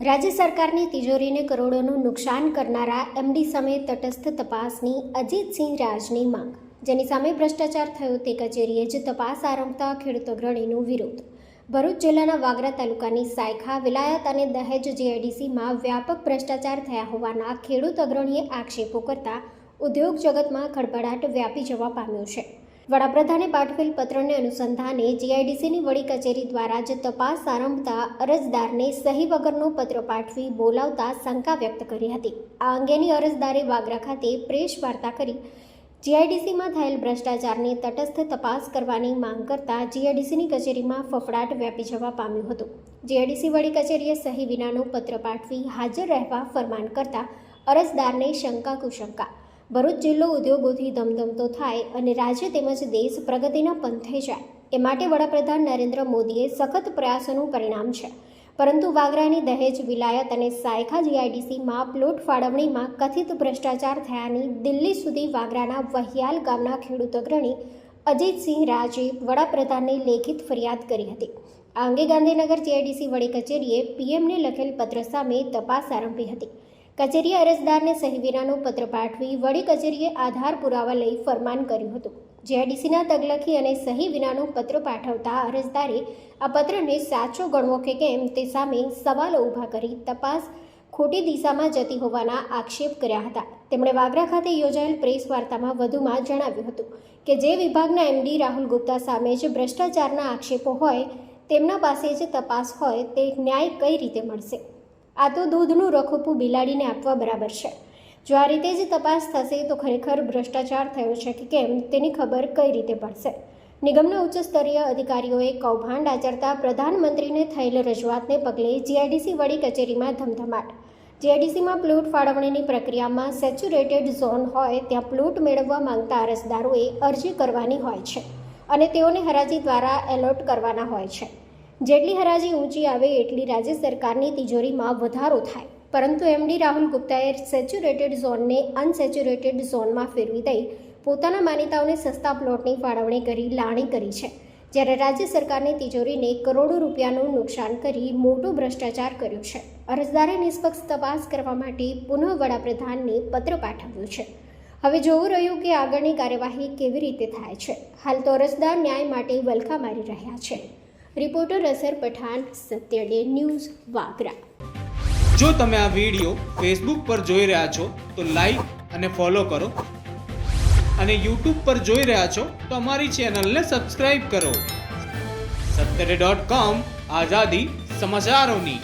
રાજ્ય સરકારની તિજોરીને કરોડોનું નુકસાન કરનારા એમડી સામે તટસ્થ તપાસની અજીતસિંહ રાજની માંગ. જેની સામે ભ્રષ્ટાચાર થયો તે કચેરીએ જ તપાસ આરંભતા ખેડૂત અગ્રણીનો વિરોધ. ભરૂચ જિલ્લાના વાગરા તાલુકાની સાયખા, વિલાયત અને દહેજ જીઆઈડીસીમાં વ્યાપક ભ્રષ્ટાચાર થયા હોવાના ખેડૂત અગ્રણીએ આક્ષેપો કરતા ઉદ્યોગ જગતમાં ખળભળાટ વ્યાપી જવા પામ્યો છે. વડાપ્રધાને પાઠવેલ પત્રને અનુસંધાને જીઆઈડીસીની વડી કચેરી દ્વારા જ તપાસ આરંભતા અરજદારને સહી વગરનો પત્ર પાઠવી બોલાવતા શંકા વ્યક્ત કરી હતી. આ અંગેની અરજદારે વાગરા ખાતે પ્રેસ વાર્તા કરી. જીઆઈડીસીમાં થયેલ ભ્રષ્ટાચારની તટસ્થ તપાસ કરવાની માંગ કરતા જીઆઈડીસીની કચેરીમાં ફફડાટ વ્યાપી જવા પામ્યું હતું. જીઆઈડીસી વડી કચેરીએ સહી વિનાનો પત્ર પાઠવી હાજર રહેવા ફરમાન કરતા અરજદારને શંકા કુશંકા ભરૂચ જિલ્લો ઉદ્યોગોથી ધમધમતો થાય અને રાજ્ય તેમજ દેશ પ્રગતિના પંથે જાય. એ માટે વડાપ્રધાન નરેન્દ્ર મોદીએ સખત પ્રયાસોનું પરિણામ છે. પરંતુ વાગરાની દહેજ, વિલાયત અને સાયખા જીઆઈડીસીમાં પ્લોટ ફાળવણીમાં કથિત ભ્રષ્ટાચાર થયાની દિલ્હી સુધી વાગરાના વહિયાલ ગામના ખેડૂત અગ્રણી અજીતસિંહ રાજે વડાપ્રધાનને લેખિત ફરિયાદ કરી હતી. આ અંગે ગાંધીનગર જીઆઈડીસી વડી કચેરીએ પીએમને લખેલ પત્ર સામે તપાસ આરંભી હતી. કચેરીએ અરજદારને સહી વિનાનો પત્ર પાઠવી વડી કચેરીએ આધાર પુરાવા લઈ ફરમાન કર્યું હતું. જીઆઈડીસીના તગલખી અને સહી વિનાનો પત્ર પાઠવતા અરજદારે આ પત્રને સાચો ગણવો કે કેમ તે સામે સવાલો ઊભા કરી તપાસ ખોટી દિશામાં જતી હોવાના આક્ષેપ કર્યા હતા. તેમણે વાગરા ખાતે યોજાયેલ પ્રેસ વાર્તામાં વધુમાં જણાવ્યું હતું કે જે વિભાગના એમડી રાહુલ ગુપ્તા સામે જ ભ્રષ્ટાચારના આક્ષેપો હોય તેમના પાસે જ તપાસ હોય તે ન્યાય કઈ રીતે મળશે? આ તો દૂધનું રખોપું બિલાડીને આપવા બરાબર છે. જો આ રીતે જ તપાસ થશે તો ખરેખર ભ્રષ્ટાચાર થયો છે કે કેમ તેની ખબર કઈ રીતે પડશે? નિગમના ઉચ્ચ સ્તરીય અધિકારીઓએ કૌભાંડ આચરતા પ્રધાનમંત્રીને થયેલ રજૂઆતને પગલે જીઆઈડીસી વડી કચેરીમાં ધમધમાટ. જીઆઈડીસીમાં પ્લોટ ફાળવણીની પ્રક્રિયામાં સેચ્યુરેટેડ ઝોન હોય ત્યાં પ્લોટ મેળવવા માંગતા અરજદારોએ અરજી કરવાની હોય છે અને તેઓને હરાજી દ્વારા એલોટ કરવાના હોય છે. જેટલી હરાજી ઊંચી આવે એટલી રાજ્ય સરકારની તિજોરીમાં વધારો થાય. પરંતુ એમડી રાહુલ ગુપ્તાએ સેચ્યુરેટેડ ઝોનને અનસેચ્યુરેટેડ ઝોનમાં ફેરવી દઈ પોતાના માન્યતાઓને સસ્તા પ્લોટની ફાળવણી કરી લાણી કરી છે. જ્યારે રાજ્ય સરકારની તિજોરીને કરોડો રૂપિયાનું નુકસાન કરી મોટો ભ્રષ્ટાચાર કર્યો છે. અરજદારે નિષ્પક્ષ તપાસ કરવા માટે પુનઃ વડાપ્રધાનને પત્ર પાઠવ્યો છે. હવે જોવું રહ્યું કે આગળની કાર્યવાહી કેવી રીતે થાય છે. હાલ તો અરજદાર ન્યાય માટે વલખા મારી રહ્યા છે. Reporter Asar Pathan Satya day news, Vagra. જો તમે આ વીડિયો ફેસબુક પર જોઈ રહ્યા છો, તો લાઈક અને ફોલો કરો. અને યુટ્યુબ પર જોઈ રહ્યા છો, તો અમારી ચેનલને સબસ્ક્રાઇબ કરો. સત્તરે ડોટ કોમ આઝાદી સમાચારોની.